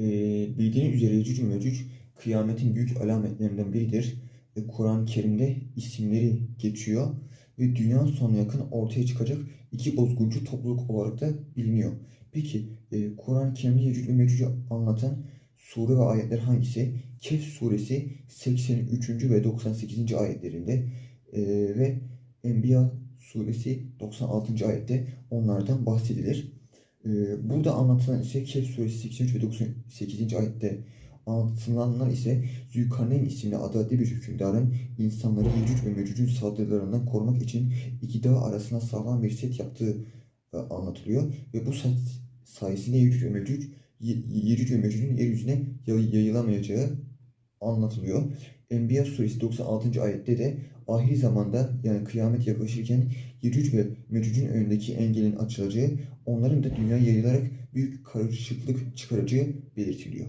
Ee, bildiğiniz üzere Yecüc Mecüc kıyametin büyük alametlerinden biridir. Ve Kur'an-ı Kerim'de isimleri geçiyor ve dünya sonuna yakın ortaya çıkacak iki bozguncu topluluk olarak da biliniyor. Peki e, Kur'an-ı Kerim'de Yecüc ve Mecüc'ü anlatan sure ve ayetler hangisi? Kehf suresi 83. ve 98. ayetlerinde e, ve Enbiya suresi 96. ayette onlardan bahsedilir. Ee, burada anlatılan ise Kehf suresi 83 ve 98. ayette anlatılanlar ise Zülkarneyn isimli adaletli bir hükümdarın insanları Yecüc ve Mecüc'ün saldırılarından korumak için iki dağ arasına sağlam bir set yaptığı e, anlatılıyor. Ve bu set sayesinde Yecüc ve Mecüc, Ye- Yecüc ve Mecüc'ün yeryüzüne yay- yayılamayacağı anlatılıyor. Enbiya suresi 96. ayette de ahir zamanda yani kıyamet yaklaşırken Yecüc ve Mecüc'ün önündeki engelin açılacağı, onların da dünyaya yayılarak büyük karışıklık çıkaracağı belirtiliyor.